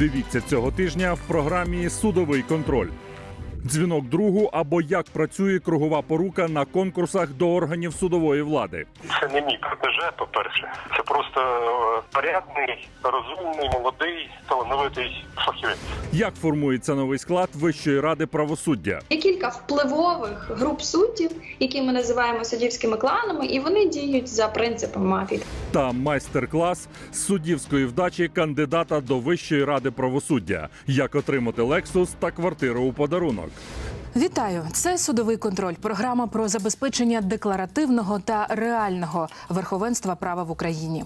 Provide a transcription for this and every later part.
Дивіться цього тижня в програмі Судовий контроль. Дзвінок другу або як працює кругова порука на конкурсах до органів судової влади. Це не мій протеже, по-перше. Це просто е, порядний, розумний, молодий, талановитий фахівець. Як формується новий склад Вищої ради правосуддя? Є кілька впливових груп суддів, які ми називаємо суддівськими кланами, і вони діють за принципом мафії. Та майстер-клас з суддівської вдачі кандидата до Вищої ради правосуддя. Як отримати Лексус та квартиру у подарунок. Вітаю! Це судовий контроль. Програма про забезпечення декларативного та реального верховенства права в Україні.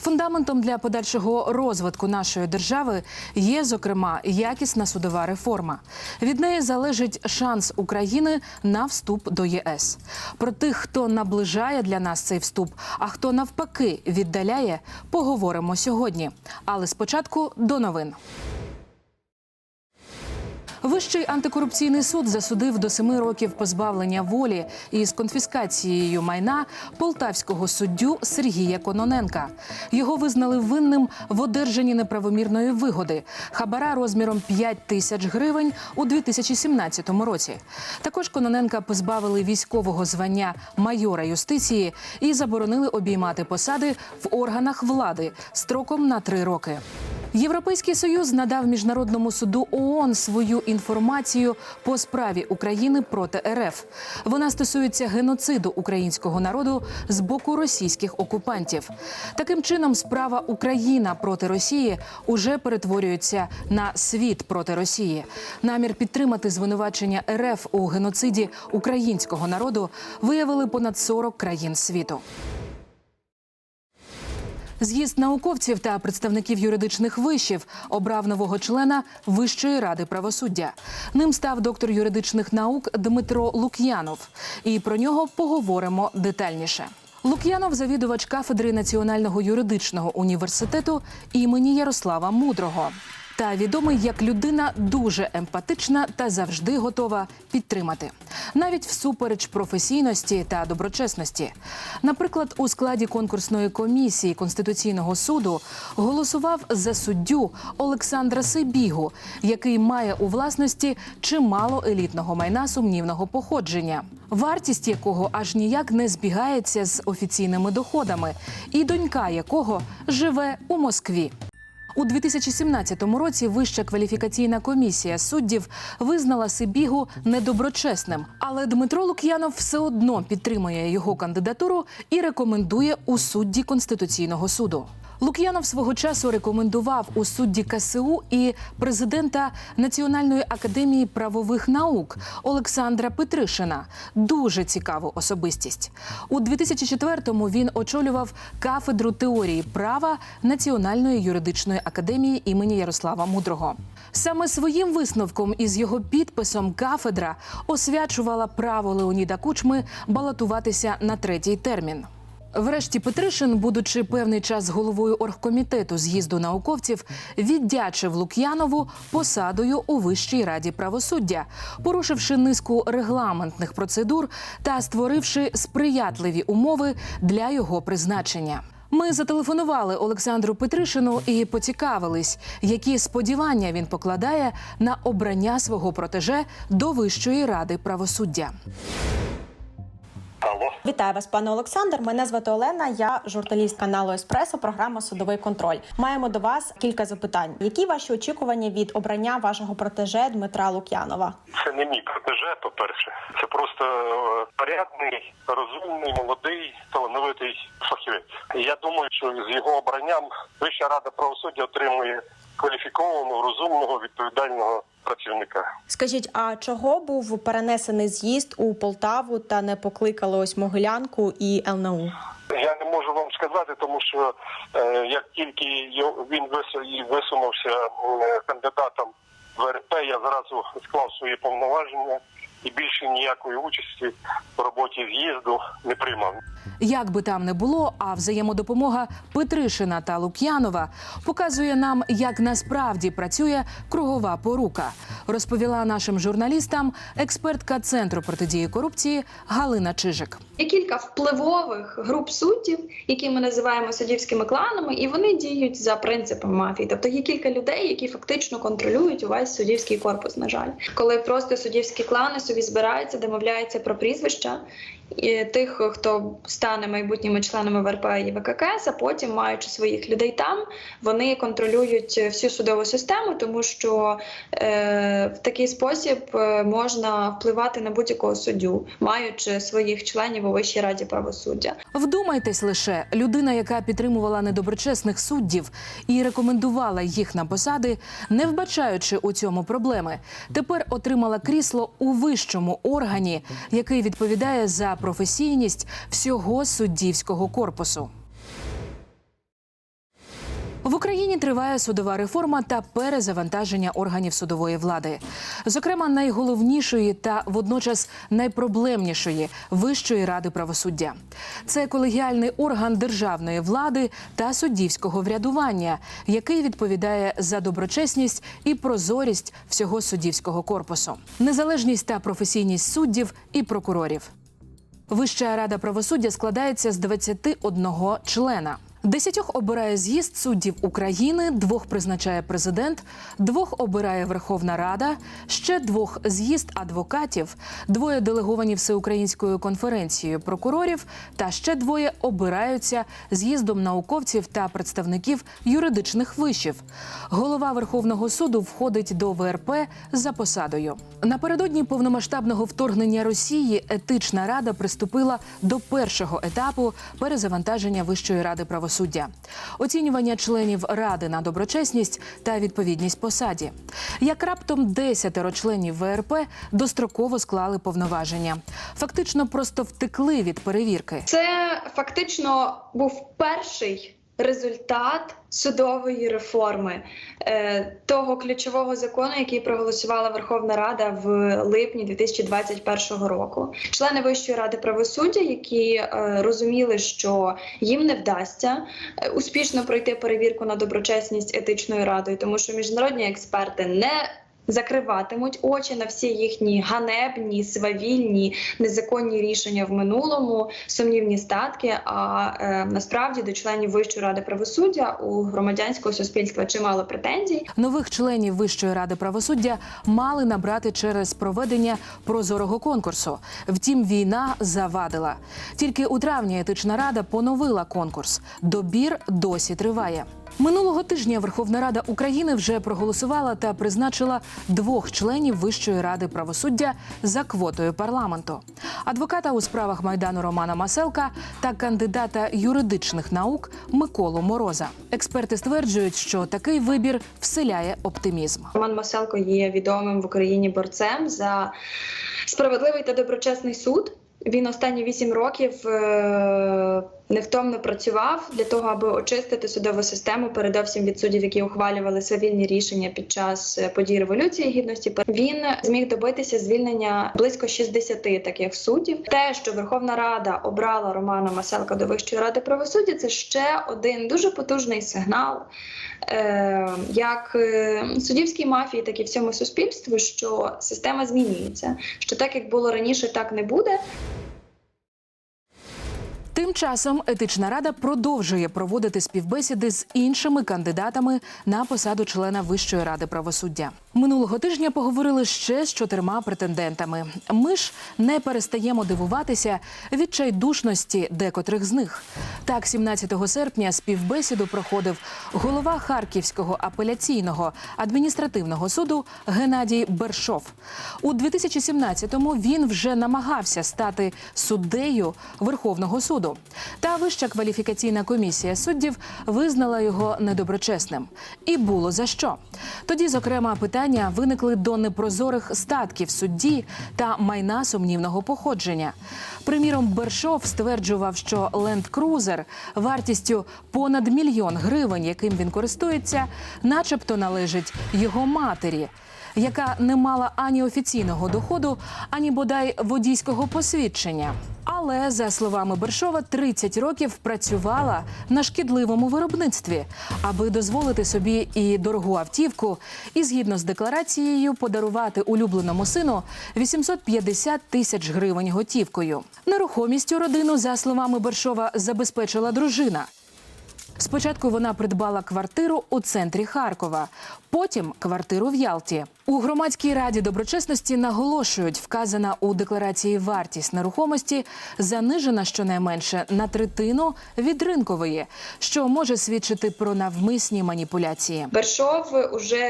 Фундаментом для подальшого розвитку нашої держави є, зокрема, якісна судова реформа. Від неї залежить шанс України на вступ до ЄС. Про тих, хто наближає для нас цей вступ, а хто навпаки віддаляє, поговоримо сьогодні. Але спочатку до новин. Вищий антикорупційний суд засудив до семи років позбавлення волі із конфіскацією майна полтавського суддю Сергія Кононенка. Його визнали винним в одержанні неправомірної вигоди хабара розміром 5 тисяч гривень у 2017 році. Також Кононенка позбавили військового звання майора юстиції і заборонили обіймати посади в органах влади строком на три роки. Європейський союз надав міжнародному суду ООН свою інформацію по справі України проти РФ. Вона стосується геноциду українського народу з боку російських окупантів. Таким чином, справа Україна проти Росії уже перетворюється на світ проти Росії. Намір підтримати звинувачення РФ у геноциді українського народу виявили понад 40 країн світу. З'їзд науковців та представників юридичних вишів обрав нового члена Вищої ради правосуддя. Ним став доктор юридичних наук Дмитро Лук'янов. І про нього поговоримо детальніше. Лук'янов завідувач кафедри Національного юридичного університету імені Ярослава Мудрого. Та відомий як людина дуже емпатична та завжди готова підтримати, навіть всупереч професійності та доброчесності. Наприклад, у складі конкурсної комісії Конституційного суду голосував за суддю Олександра Сибігу, який має у власності чимало елітного майна сумнівного походження, вартість якого аж ніяк не збігається з офіційними доходами, і донька якого живе у Москві. У 2017 році Вища кваліфікаційна комісія суддів визнала Сибігу недоброчесним, але Дмитро Лук'янов все одно підтримує його кандидатуру і рекомендує у судді Конституційного суду. Лук'янов свого часу рекомендував у судді КСУ і президента Національної академії правових наук Олександра Петришина. Дуже цікаву особистість. У 2004-му він очолював кафедру теорії права Національної юридичної академії імені Ярослава Мудрого. Саме своїм висновком із його підписом кафедра освячувала право Леоніда Кучми балотуватися на третій термін. Врешті Петришин, будучи певний час головою оргкомітету з'їзду науковців, віддячив Лук'янову посадою у Вищій раді правосуддя, порушивши низку регламентних процедур та створивши сприятливі умови для його призначення. Ми зателефонували Олександру Петришину і поцікавились, які сподівання він покладає на обрання свого протеже до Вищої ради правосуддя. Алло, Вітаю вас, пане Олександр. Мене звати Олена. Я журналіст каналу Еспресо. Програма Судовий контроль. Маємо до вас кілька запитань. Які ваші очікування від обрання вашого протеже Дмитра Лук'янова? це не мій протеже, по-перше. Це просто е, порядний, розумний, молодий, талановитий фахівець. Я думаю, що з його обранням Вища рада правосуддя отримує кваліфікованого, розумного, відповідального працівника. Скажіть, а чого був перенесений з'їзд у Полтаву та не покликали ось Могилянку і ЛНАУ? Я не можу вам сказати, тому що е, як тільки він вис- висунувся е, кандидатом в РП, я зразу склав свої повноваження і більше ніякої участі в роботі з'їзду не приймав. Як би там не було, а взаємодопомога Петришина та Лук'янова показує нам, як насправді працює кругова порука, розповіла нашим журналістам експертка центру протидії корупції Галина Чижик. Є кілька впливових груп суддів, які ми називаємо суддівськими кланами, і вони діють за принципами мафії. Тобто є кілька людей, які фактично контролюють увесь суддівський корпус. На жаль, коли просто суддівські клани собі збираються, домовляються про прізвища тих, хто стане майбутніми членами ВРП і ВККС, а потім, маючи своїх людей там, вони контролюють всю судову систему, тому що е, в такий спосіб е, можна впливати на будь-якого суддю, маючи своїх членів у Вищій раді правосуддя. Вдумайтесь лише, людина, яка підтримувала недоброчесних суддів і рекомендувала їх на посади, не вбачаючи у цьому проблеми, тепер отримала крісло у вищому органі, який відповідає за професійність всього суддівського корпусу. В Україні триває судова реформа та перезавантаження органів судової влади, зокрема найголовнішої та водночас найпроблемнішої Вищої ради правосуддя. Це колегіальний орган державної влади та суддівського врядування, який відповідає за доброчесність і прозорість всього суддівського корпусу, незалежність та професійність суддів і прокурорів. Вища рада правосуддя складається з 21 члена. Десятьох обирає з'їзд суддів України, двох призначає президент, двох обирає Верховна Рада, ще двох з'їзд адвокатів, двоє делеговані всеукраїнською конференцією прокурорів, та ще двоє обираються з'їздом науковців та представників юридичних вишів. Голова Верховного суду входить до ВРП за посадою. Напередодні повномасштабного вторгнення Росії етична рада приступила до першого етапу перезавантаження Вищої ради правосуддя. Оцінювання членів ради на доброчесність та відповідність посаді. Як раптом десятеро членів ВРП достроково склали повноваження, фактично просто втекли від перевірки. Це фактично був перший результат судової реформи е, того ключового закону, який проголосувала Верховна Рада в липні 2021 року. Члени Вищої ради правосуддя, які е, розуміли, що їм не вдасться е, успішно пройти перевірку на доброчесність етичною радою, тому що міжнародні експерти не Закриватимуть очі на всі їхні ганебні, свавільні, незаконні рішення в минулому, сумнівні статки. А е, насправді до членів Вищої ради правосуддя у громадянського суспільства чимало претензій. Нових членів Вищої ради правосуддя мали набрати через проведення прозорого конкурсу. Втім, війна завадила. Тільки у травні етична рада поновила конкурс. Добір досі триває. Минулого тижня Верховна Рада України вже проголосувала та призначила двох членів Вищої ради правосуддя за квотою парламенту: адвоката у справах майдану Романа Маселка та кандидата юридичних наук Миколу Мороза. Експерти стверджують, що такий вибір вселяє оптимізм. Роман Маселко є відомим в Україні борцем за справедливий та доброчесний суд. Він останні вісім років е, невтомно працював для того, аби очистити судову систему, передовсім від суддів, які ухвалювали свавільні рішення під час е, подій революції гідності. Він зміг добитися звільнення близько 60 таких суддів. Те, що Верховна Рада обрала Романа Маселка до Вищої ради правосуддя, це ще один дуже потужний сигнал. е, Як е, суддівській мафії, так і всьому суспільству, що система змінюється. Що так як було раніше, так не буде. Тим часом етична рада продовжує проводити співбесіди з іншими кандидатами на посаду члена Вищої ради правосуддя. Минулого тижня поговорили ще з чотирма претендентами. Ми ж не перестаємо дивуватися відчайдушності декотрих з них. Так, 17 серпня співбесіду проходив голова Харківського апеляційного адміністративного суду Геннадій Бершов. У 2017-му він вже намагався стати суддею Верховного суду. Та вища кваліфікаційна комісія суддів визнала його недоброчесним. І було за що. Тоді, зокрема, питання виникли до непрозорих статків судді та майна сумнівного походження. Приміром, Бершов стверджував, що ленд-крузер вартістю понад мільйон гривень, яким він користується, начебто належить його матері. Яка не мала ані офіційного доходу, ані бодай водійського посвідчення. Але за словами Бершова, 30 років працювала на шкідливому виробництві, аби дозволити собі і дорогу автівку, і згідно з декларацією подарувати улюбленому сину 850 тисяч гривень готівкою. Нерухомістю родину, за словами Бершова, забезпечила дружина. Спочатку вона придбала квартиру у центрі Харкова, потім квартиру в Ялті. У громадській раді доброчесності наголошують, вказана у декларації вартість нерухомості занижена щонайменше на третину від ринкової, що може свідчити про навмисні маніпуляції. Бершов уже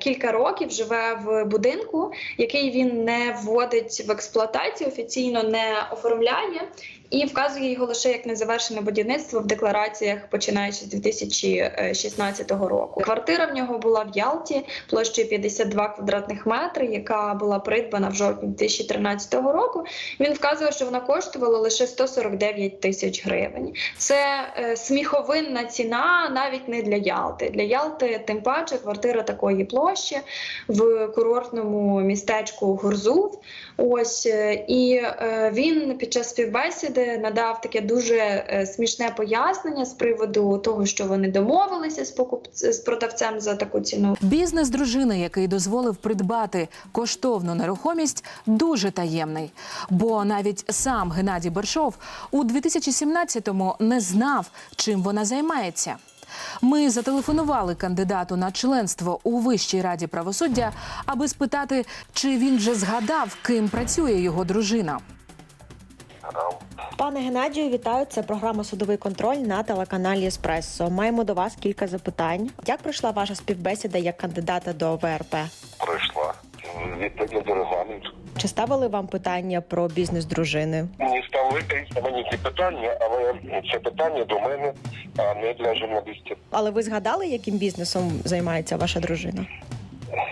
кілька років живе в будинку, який він не вводить в експлуатацію, офіційно не оформляє. І вказує його лише як незавершене будівництво в деклараціях, починаючи з 2016 року. Квартира в нього була в Ялті площею 52 квадратних метри, яка була придбана в жовтні 2013 року. Він вказує, що вона коштувала лише 149 тисяч гривень. Це е, сміховинна ціна навіть не для Ялти. Для Ялти, тим паче, квартира такої площі в курортному містечку Гурзув. Ось е, і е, він під час співбесіди надав таке дуже е, смішне пояснення з приводу того, що вони домовилися з покуп... з продавцем за таку ціну. Бізнес дружини, який дозволив придбати коштовну нерухомість, дуже таємний. Бо навіть сам Геннадій Бершов у 2017-му не знав, чим вона займається. Ми зателефонували кандидату на членство у Вищій раді правосуддя, аби спитати, чи він вже згадав, ким працює його дружина. Пане Геннадію, вітаю. Це програма Судовий контроль на телеканалі Еспресо. Маємо до вас кілька запитань. Як пройшла ваша співбесіда як кандидата до ВРП? Пройшла відповідно до регламенту. Чи ставили вам питання про бізнес дружини? Мені ставили мені ці питання, але це питання до мене, а не для журналістів. Але ви згадали, яким бізнесом займається ваша дружина?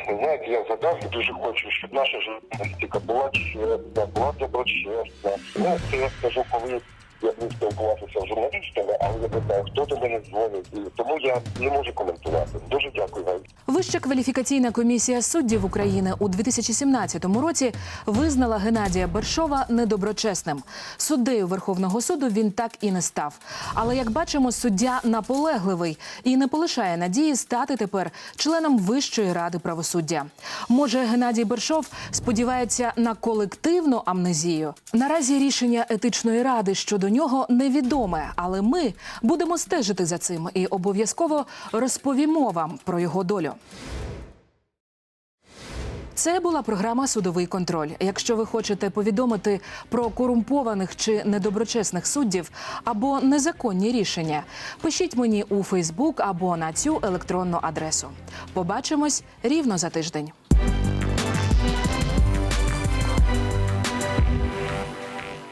Знаєте, я задав дуже хочу, щоб наша журналістика була чесна, була доброчесна. Ну, це я скажу, коли я буду спілкуватися з журналістами, але я знаю, хто до мене дзвонить, і тому я не можу коментувати. Дуже дякую вам. Вища кваліфікаційна комісія суддів України у 2017 році визнала Геннадія Бершова недоброчесним. Суддею Верховного суду він так і не став. Але як бачимо, суддя наполегливий і не полишає надії стати тепер членом Вищої ради правосуддя. Може, Геннадій Бершов сподівається на колективну амнезію. Наразі рішення етичної ради щодо нього невідоме, але ми будемо стежити за цим і обов'язково розповімо вам про його долю. Це була програма Судовий контроль. Якщо ви хочете повідомити про корумпованих чи недоброчесних суддів або незаконні рішення, пишіть мені у Фейсбук або на цю електронну адресу. Побачимось рівно за тиждень.